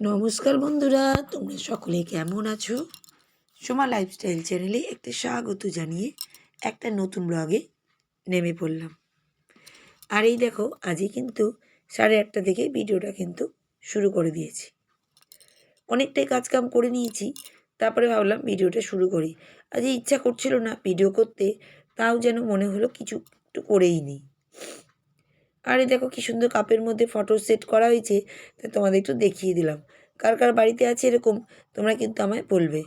নমস্কার বন্ধুরা, তোমরা সকলে কেমন আছো? সোমা লাইফস্টাইল চ্যানেলে একটা স্বাগত জানিয়ে একটা নতুন ব্লগে নেমে পড়লাম। আর এই দেখো, আজই কিন্তু সাড়ে আটটা থেকে ভিডিওটা কিন্তু শুরু করে দিয়েছি। অনেকটাই কাজকাম করে নিয়েছি, তারপরে ভাবলাম ভিডিওটা শুরু করি। আজ ইচ্ছা করছিল না ভিডিও করতে, তাও যেন মনে হলো কিছু একটু করেই নিই। আর এই দেখো কি সুন্দর কাপের মধ্যে ফটো সেট করা হয়েছে, তা তোমাদের একটু দেখিয়ে দিলাম। কার কার বাড়িতে আছে এরকম, তোমরা কিন্তু আমায় বলবে।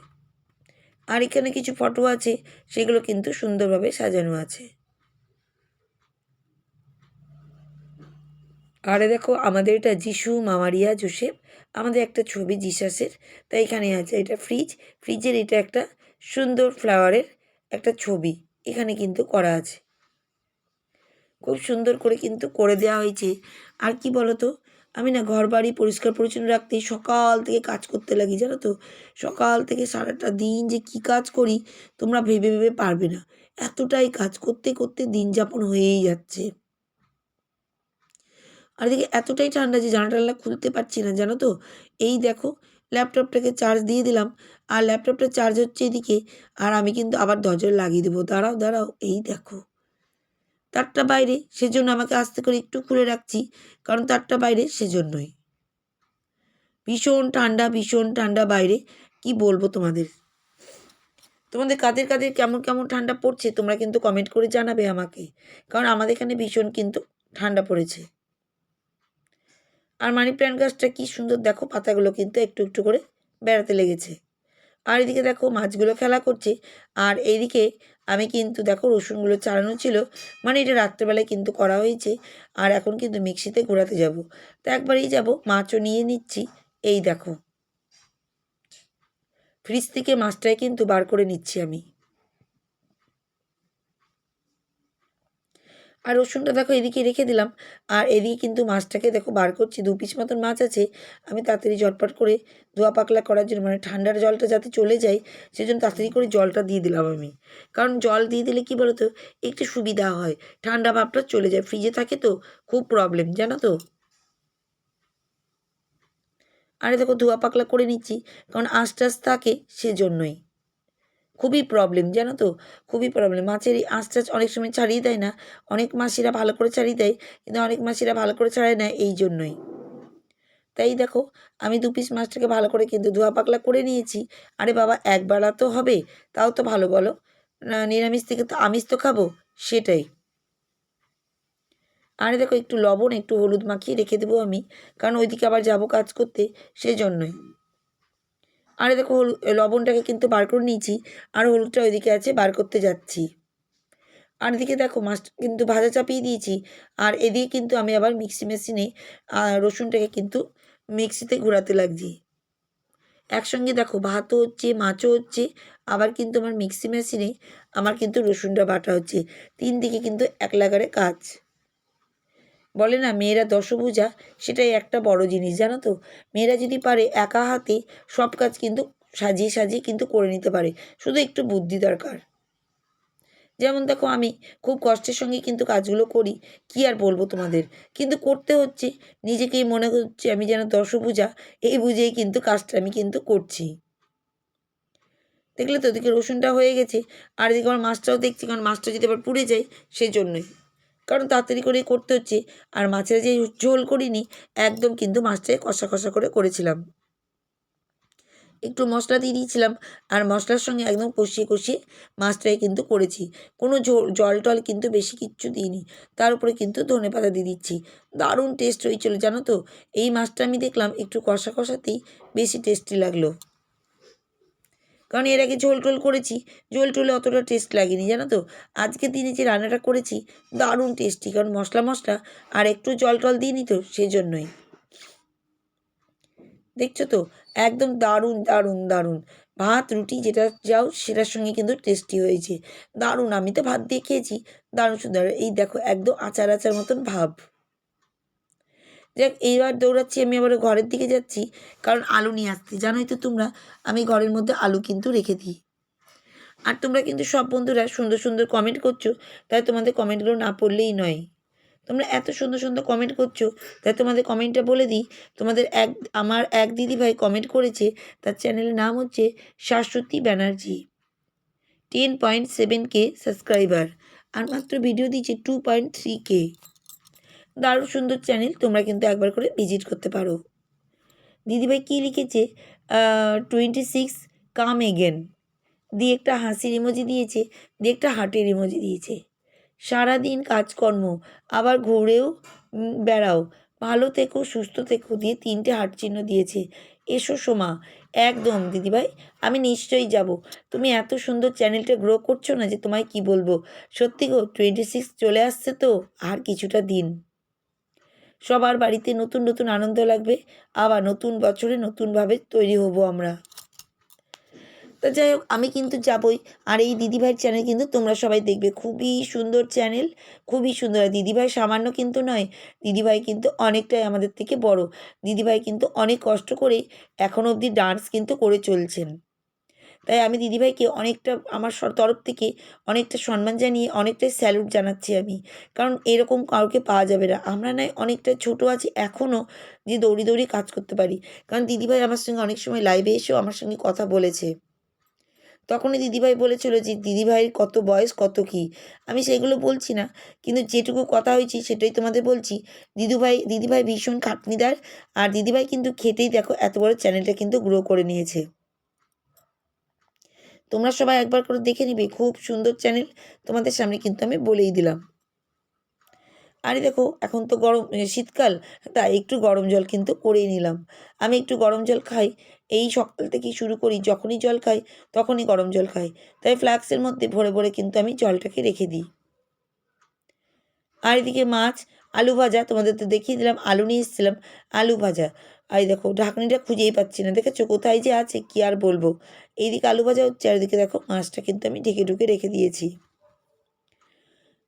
আর এখানে কিছু ফটো আছে, সেগুলো কিন্তু সুন্দরভাবে সাজানো আছে। আরে দেখো, আমাদের এটা যিশু, মামারিয়া, জোসেফ, আমাদের একটা ছবি জিসাসের তাই এখানে আছে এটা ফ্রিজ ফ্রিজের এটা একটা সুন্দর ফ্লাওয়ারের একটা ছবি, এখানে কিন্তু করা আছে। খুব সুন্দর করে কিন্তু করে দেওয়া হয়েছে। আর কি বলো তো আমি না ঘর বাড়ি পরিষ্কার পরিচ্ছন্ন রাখতে সকাল থেকে কাজ করতে লাগি, জানো তো? সকাল থেকে সারাটা দিন যে কি কাজ করি, তোমরা ভেবে ভেবে পারবে না। এতটাই কাজ করতে করতে দিন যাপন হয়েই যাচ্ছে। আর এদিকে এতটাই ঠান্ডা যে জানা টান্না খুলতে পারছি না, জানো তো? এই দেখো, ল্যাপটপটাকে চার্জ দিয়ে দিলাম। আর ল্যাপটপটা চার্জ হচ্ছে এদিকে। আর আমি কিন্তু আবার দরজা লাগিয়ে দেবো। দাঁড়াও দাঁড়াও, এই দেখো। তারটা বাইরে, সেজন্য আমাকে আস্তে করে একটু খুলে রাখছি, কারণ তারটা বাইরে সেজন্যই। ভীষণ ঠান্ডা ভীষণ ঠান্ডা বাইরে, কি বলব তোমাদের? তোমাদের কাদের কাদের কেমন কেমন ঠান্ডা পড়ছে, তোমরা কিন্তু কমেন্ট করে জানাবে আমাকে, কারণ আমাদের এখানে ভীষণ কিন্তু ঠান্ডা পড়েছে। আর মানি প্ল্যান্ট গাছটা কী সুন্দর, দেখো পাতাগুলো কিন্তু একটু একটু করে বেড়াতে লেগেছে। আর এদিকে দেখো মাছগুলো খেলা করছে। আর এইদিকে আমি কিন্তু দেখো রসুনগুলো চালানো ছিল। মানে এটা রাত্রেবেলায় কিন্তু করা হয়েছে। আর এখন কিন্তু মিক্সিতে ঘোরাতে যাব। তো একবারেই যাব, মাছও নিয়ে নিচ্ছি। এই দেখো। ফ্রিজ থেকে মাছটাই কিন্তু বার করে নিচ্ছি আমি। আর রসুনটা দেখো এদিকে রেখে দিলাম। আর এদিকে কিন্তু মাছটাকে দেখো বার করছি। দু পিস মতন মাছ আছে। আমি তাড়াতাড়ি জটপট করে ধোয়া পাকলা করার জন্য মানে ঠান্ডার জলটা যাতে চলে যায়, সেজন্য তাড়াতাড়ি করে জলটা দিয়ে দিলাম আমি। কারণ জল দিয়ে দিলে কী বলো তো একটু সুবিধা হয়। ঠান্ডা ভাবটা চলে যায়। ফ্রিজে থাকে তো, খুব প্রবলেম জানো তো? আরে দেখো ধোয়া পাকলা করে নিচ্ছি। কারণ আস্তে আস্তে থাকে সেজন্যই। খুবই প্রবলেম জানো তো? খুবই প্রবলেম মাছের এই আঁশ টাচ অনেক সময় ছাড়িয়ে দেয় না। অনেক মাসিরা ভালো করে ছাড়িয়ে দেয়, কিন্তু অনেক মাসিরা ভালো করে ছাড়ায় না এই জন্যই। তাই দেখো, আমি দু পিস মাছটাকে ভালো করে কিন্তু ধোয়া পাকলা করে নিয়েছি। আরে বাবা একবেলা তো হবে, তাও তো ভালো বলো। নিরামিষ থেকে তো আমিষ তো খাব, সেটাই। আরে দেখো, একটু লবণ, একটু হলুদ মাখিয়ে রেখে দেবো আমি, কারণ ওইদিকে আবার যাব কাজ করতে, সেজন্যই। আর দেখো হলুদ লবণটাকে কিন্তু বার করে নিয়েছি, আর হলুদটা ওইদিকে আছে, বার করতে যাচ্ছি। আর এদিকে দেখো, মাছ কিন্তু ভাজা চাপিয়ে দিয়েছি, আর এদিকে কিন্তু আমি আবার মিক্সি মেশিনে রসুনটাকে কিন্তু মিক্সিতে ঘোরাতে লাগছি। একসঙ্গে দেখো, ভাতও হচ্ছে, মাছও হচ্ছে, আবার কিন্তু আমার মিক্সি মেশিনে আমার কিন্তু রসুনটা বাটা হচ্ছে। তিন দিকে কিন্তু এক লাগারে কাজ। বলে, না, মেয়েরা দশভূজা সেটাই একটা বড় জিনিস, জানো তো? মেয়েরা যদি পারে, একা হাতে সব কাজ কিন্তু সাজিয়ে সাজিয়ে কিন্তু করে নিতে পারে, শুধু একটু বুদ্ধি দরকার। যেমন দেখো, আমি খুব কষ্টের সঙ্গে কিন্তু কাজগুলো করি, কি আর বলব তোমাদের? কিন্তু করতে হচ্ছে, নিজেকেই মনে হচ্ছে আমি যেন দশভূজা এই বুঝেই কিন্তু কাজটা আমি কিন্তু করছি। দেখলে তো ওদিকে রসুনটা হয়ে গেছে, আর এদিকে আমার মাছটাও দেখছি, কারণ মাছটা যদি আবার পুড়ে যায় সেই জন্যই কারণ তাড়াতাড়ি করে করতে হচ্ছে। আর মাছের যে ঝোল করিনি, একদম কিন্তু মাছটাকে কষা কষা করে করেছিলাম। একটু মশলা দিয়ে দিয়েছিলাম, আর মশলার সঙ্গে একদম কষিয়ে কষিয়ে মাছটাকে কিন্তু করেছি। কোনো জল টল কিন্তু বেশি কিচ্ছু দিইনি। তার উপরে কিন্তু ধনে পাতা দিয়ে দিচ্ছি। দারুণ টেস্ট হয়েছিল, জানো তো? এই মাছটা আমি দেখলাম একটু কষা কষাতেই বেশি টেস্টি লাগল। কারণ এর আগে ঝোল টোল করেছি। ঝোল টোলে অতটা টেস্ট লাগেনি, জানো তো? আজকে দিনে যে রান্নাটা করেছি, দারুণ টেস্টি কারণ মশলা মশলা, আর একটু জল টল দিইনি তো সেই জন্যই দেখছ তো? একদম দারুণ দারুণ দারুণ। ভাত, রুটি যেটা যাও, সেটার সঙ্গে কিন্তু টেস্টি হয়েছে। দারুণ, আমি তো ভাত দিয়ে খেয়েছি। দারুণ সুন্দর। এই দেখো, একদম আচার আচার মতন ভাব। যাক, এইবার দৌড়াচ্ছি, আমি আবার ঘরের দিকে যাচ্ছি, কারণ আলু নিয়ে আসতে। জানোই তো তোমরা, আমি ঘরের মধ্যে আলু কিন্তু রেখে দিই। আর তোমরা কিন্তু সব বন্ধুরা সুন্দর সুন্দর কমেন্ট করছ, তাই তোমাদের কমেন্টগুলো না পড়লেই নয়। তোমরা এত সুন্দর সুন্দর কমেন্ট করছ, তাই তোমাদের কমেন্টটা বলে দিই। তোমাদের এক, আমার এক দিদিভাই কমেন্ট করেছে, তার চ্যানেলের নাম হচ্ছে Shashwati Banerjee. Ten point seven K subscriber আর মাত্র ভিডিও দিচ্ছে টু পয়েন্ট থ্রি কে দারুণ সুন্দর চ্যানেল তোমরা কিন্তু একবার করে ভিজিট করতে পারো। দিদিভাই কী লিখেছে? টোয়েন্টি সিক্স কাম এগেন দিয়ে একটা হাসির ইমোজি দিয়েছে, দিয়ে একটা হার্টের ইমোজি দিয়েছে। সারাদিন কাজকর্ম, আবার ঘুরেও বেড়াও। ভালো থেকো, সুস্থ থেকো, দিয়ে তিনটে হাট চিহ্ন দিয়েছে। এসো সোমা, একদম দিদিভাই, আমি নিশ্চয়ই যাব। তুমি এত সুন্দর চ্যানেলটা গ্রো করছ না যে তোমায় কি বলব? সত্যি গো টোয়েন্টি সিক্স চলে আসছে তো, আর কিছুটা দিন। সবার বাড়িতে নতুন নতুন আনন্দ লাগবে, আবার নতুন বছরে নতুনভাবে তৈরি হব আমরা। তো যাই হোক, আমি কিন্তু যাবই। আর এই দিদিভাইয়ের চ্যানেল কিন্তু তোমরা সবাই দেখবে। খুবই সুন্দর চ্যানেল খুবই সুন্দর। আর দিদিভাই সামান্য কিন্তু নয়, দিদিভাই কিন্তু অনেকটাই আমাদের থেকে বড়। দিদিভাই কিন্তু অনেক কষ্ট করে এখনও অবধি ডান্স কিন্তু করে চলছেন। তাই আমি দিদিভাইকে অনেকটা, আমার তরফ থেকে অনেকটা সম্মান জানিয়ে অনেকটাই স্যালুট জানাচ্ছি আমি। কারণ এরকম কাউকে পাওয়া যাবে না। আমরা নয়, অনেকটা ছোট আছি, এখনও যে দৌড়ি দৌড়ি কাজ করতে পারি। কারণ দিদিভাই আমার সঙ্গে অনেক সময় লাইভে এসেও আমার সঙ্গে কথা বলেছে। তখনই দিদিভাই বলেছিল যে, দিদিভাইয়ের কত বয়স, কত কী? আমি সেগুলো বলছি না, কিন্তু যেটুকু কথা হয়েছি সেটাই তোমাদের বলছি। দিদিভাই দিদিভাই ভীষণ খাটনিদার। আর দিদিভাই কিন্তু খেতেই দেখো এত বড় চ্যানেলটা কিন্তু গ্রো করে নিয়েছে। তোমরা সবাই একবার করে দেখে নিবে, খুব সুন্দর চ্যানেল তোমাদের সামনে কিন্তু আমি বলেই দিলাম। আরে দেখো, এখন তো গরম শীতকাল, তাই একটু গরম জল কিন্তু করেই নিলাম। আমি একটু গরম জল খাই, এই সকাল থেকেই শুরু করি, যখনই জল খাই, তখনই গরম জল খাই। তাই ফ্লাক্সের মধ্যে ভরে ভরে কিন্তু আমি জলটাকে রেখে দিই। আর এদিকে মাছ আলু ভাজা, তোমাদের তো দেখিয়ে দিলাম, আলু নিয়ে এসেছিলাম, আলু ভাজা। আর দেখো, ঢাকনিটা খুঁজেই পাচ্ছি না, দেখেছ? কোথায় যে আছে, কি আর বলব? এইদিকে আলু ভাজা হচ্ছে, চারিদিকে দেখো, মাছটা কিন্তু আমি ঢেকে ঢুকে রেখে দিয়েছি।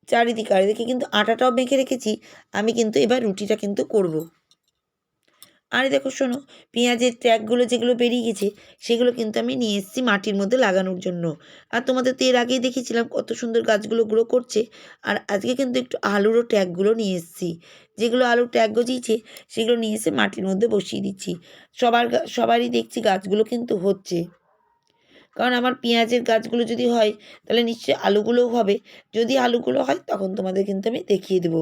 চারিদিকে আর এদিকে কিন্তু আটাটাও মেখে রেখেছি, আমি কিন্তু এবার রুটিটা কিন্তু করব। আর দেখো শোনো, পেঁয়াজের ট্র্যাকগুলো যেগুলো বেরিয়ে গেছে, সেগুলো কিন্তু আমি নিয়ে এসেছি মাটির মধ্যে লাগানোর জন্য। আর তোমাদের তো এর আগেই দেখেছিলাম কত সুন্দর গাছগুলো গ্রো করছে, আর আজকে কিন্তু একটু আলুরও ট্যাগগুলো নিয়ে এসেছি। যেগুলো আলুর ট্যাগ গজিয়েছে, সেগুলো নিয়ে এসে মাটির মধ্যে বসিয়ে দিচ্ছি। সবার সবারই দেখছি গাছগুলো কিন্তু হচ্ছে। কারণ আমার পেঁয়াজের গাছগুলো যদি হয়, তাহলে নিশ্চয়ই আলুগুলোও হবে। যদি আলুগুলো হয়, তখন তোমাদের কিন্তু আমি দেখিয়ে দেবো।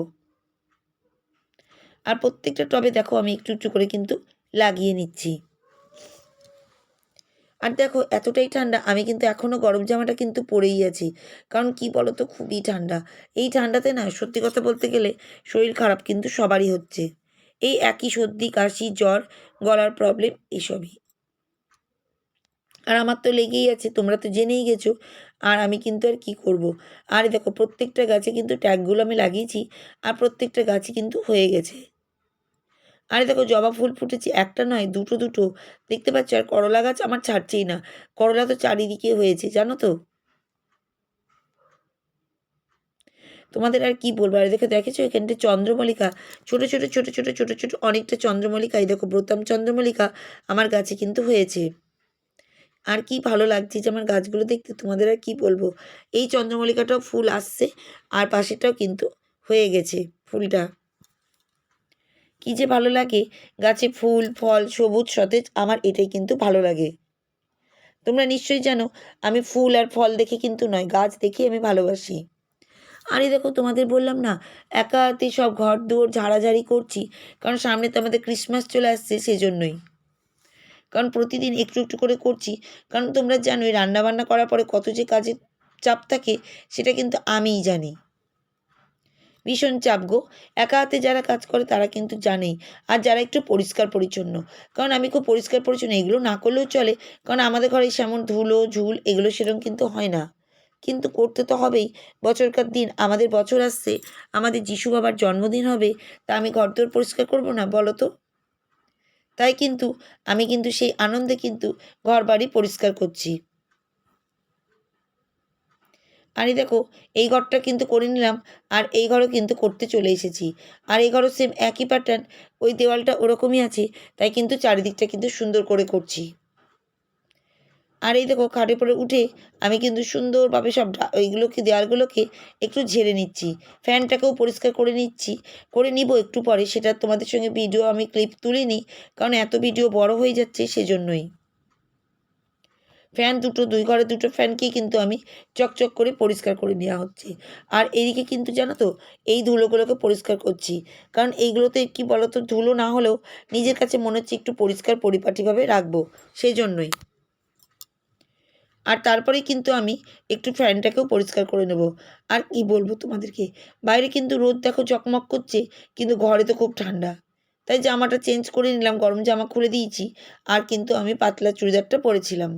আর প্রত্যেকটা টবে দেখো আমি একটু একটু করে কিন্তু লাগিয়ে নিচ্ছি। আর দেখো, এতটাই ঠান্ডা, আমি কিন্তু এখনও গরম জামাটা কিন্তু পরেই আছি। কারণ কি বলো তো খুবই ঠান্ডা। এই ঠান্ডাতে না, সত্যি কথা বলতে গেলে শরীর খারাপ কিন্তু সবারই হচ্ছে। এই একই সর্দি, কাশি, জ্বর, গলার প্রবলেম এসবই। আর আমার তো লেগেই আছে, তোমরা তো জেনেই গেছো। আর আমি কিন্তু আর কি করব। আর দেখো, প্রত্যেকটা গাছে কিন্তু ট্যাগগুলো আমি লাগিয়েছি, আর প্রত্যেকটা গাছই কিন্তু হয়ে গেছে। আরে দেখো জবা ফুল ফুটেছে, একটা নয়, দুটো দুটো। দেখতে পাচ্ছ, আর করলা গাছ আমার ছাড়ছেই না। করলা তো চারিদিকে হয়েছে, জানো তো? তোমাদের আর কি বলব? আর দেখে, দেখেছ এখানটা চন্দ্রমল্লিকা? ছোট ছোট ছোট ছোট ছোট ছোট অনেকটা চন্দ্রমল্লিকা। এই দেখো, ব্রতাম চন্দ্রমল্লিকা আমার গাছে কিন্তু হয়েছে। আর কি ভালো লাগছে যে আমার গাছগুলো দেখতে, তোমাদের আর কি বলব? এই চন্দ্রমল্লিকাটাও ফুল আসছে, আর পাশেটাও কিন্তু হয়ে গেছে ফুলটা। কি যে ভালো লাগে। গাছে ফুল, ফল, সবুজ, সতেজ, আমার এটাই কিন্তু ভালো লাগে। তোমরা নিশ্চয়ই জানো, আমি ফুল আর ফল দেখে কিন্তু নয়, গাছ দেখে আমি ভালোবাসি। আরে দেখো, তোমাদের বললাম না, একা হাতে সব ঘর দুয়ার ঝাড়াঝাড়ি করছি, কারণ সামনে তো আমাদের ক্রিসমাস চলে আসছে সেজন্যই। কারণ প্রতিদিন একটু একটু করে করছি, কারণ তোমরা জানোই, রান্নাবান্না করার পরে কত যে কাজের চাপ থাকে, সেটা কিন্তু আমিই জানি। ভীষণ চাপ গো। একা হাতে যারা কাজ করে তারা কিন্তু জানেই। আর যারা একটু পরিষ্কার পরিচ্ছন্ন। কারণ আমি খুব পরিষ্কার পরিচ্ছন্ন, এগুলো না করলেও চলে। কারণ আমাদের ঘরে সেমন ধুলো, ঝুল এগুলো সেরকম কিন্তু হয় না। কিন্তু করতে তো হবেই। বছরকার দিন, আমাদের বছর আসছে, আমাদের যিশু বাবার জন্মদিন হবে, তা আমি ঘরদোর পরিষ্কার করব না বলো তো? তাই কিন্তু আমি কিন্তু সেই আনন্দে কিন্তু ঘর বাড়ি পরিষ্কার করছি। আর এই দেখো, এই ঘরটা কিন্তু করে নিলাম আর এই ঘরও কিন্তু করতে চলে এসেছি। আর এই ঘরও সেম একই প্যাটার্ন ওই দেওয়ালটা ওরকমই আছে, তাই কিন্তু চারিদিকটা কিন্তু সুন্দর করে করছি। আর এই দেখো খাটে পরে উঠে আমি কিন্তু সুন্দরভাবে সব ওইগুলোকে, দেওয়ালগুলোকে একটু ঝেড়ে নিচ্ছি। ফ্যানটাকেও পরিষ্কার করে নিচ্ছি। করে নিব একটু পরে, সেটা তোমাদের সঙ্গে ভিডিও আমি ক্লিপ তুলে নিই কারণ এত ভিডিও বড় হয়ে যাচ্ছে সেজন্যই। ফ্যান দুটো, দুই ঘরে দুটো ফ্যানকেই কিন্তু আমি চকচক করে পরিষ্কার করে নেওয়া হচ্ছে। আর এদিকে কিন্তু জানো তো, এই ধুলোগুলোকে পরিষ্কার করছি। কারণ এইগুলোতে কি বলো তো ধুলো না হলেও নিজের কাছে মনে হচ্ছে একটু পরিষ্কার পরিপাটিভাবে রাখব সেই জন্যই আর তারপরে কিন্তু আমি একটু ফ্যানটাকেও পরিষ্কার করে নেব। আর কি বলব তোমাদেরকে, বাইরে কিন্তু রোদ দেখো চকমক করছে, কিন্তু ঘরে তো খুব ঠান্ডা। তাই জামাটা চেঞ্জ করে নিলাম, গরম জামা খুলে দিয়েছি, আর কিন্তু আমি পাতলা চুড়িদারটা পরেছিলাম।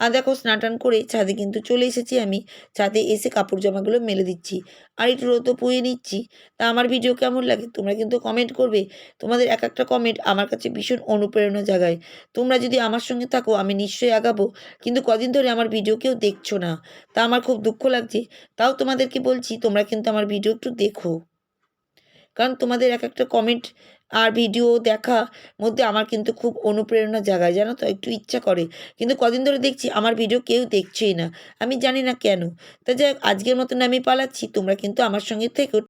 আর দেখো স্নান টান করে ছাদে কিন্তু চলে এসেছি আমি। ছাদে এসে কাপড় জামাগুলো মেলে দিচ্ছি। আর একটু রোদও পুয়ে নিচ্ছি। তা আমার ভিডিও কেমন লাগে তোমরা কিন্তু কমেন্ট করবে। তোমাদের এক একটা কমেন্ট আমার কাছে ভীষণ অনুপ্রেরণা জাগায়। তোমরা যদি আমার সঙ্গে থাকো আমি নিশ্চয়ই আগাবো। কিন্তু কদিন ধরে আমার ভিডিও কেউ দেখছ না। তা আমার খুব দুঃখ লাগছে। তাও তোমাদেরকে বলছি তোমরা কিন্তু আমার ভিডিও একটু দেখো। কারণ তোমাদের এক একটা কমেন্ট আর ভিডিও দেখা মধ্যে আমার কিন্তু খুব অনুপ্রেরণা জাগায় জানো তো? একটু ইচ্ছা করে। কিন্তু কদিন ধরে দেখছি আমার ভিডিও কেউ দেখছেই না। আমি জানি না কেন। তা যাই আজকের মতন আমি পালাচ্ছি। তোমরা কিন্তু আমার সঙ্গে থেকো।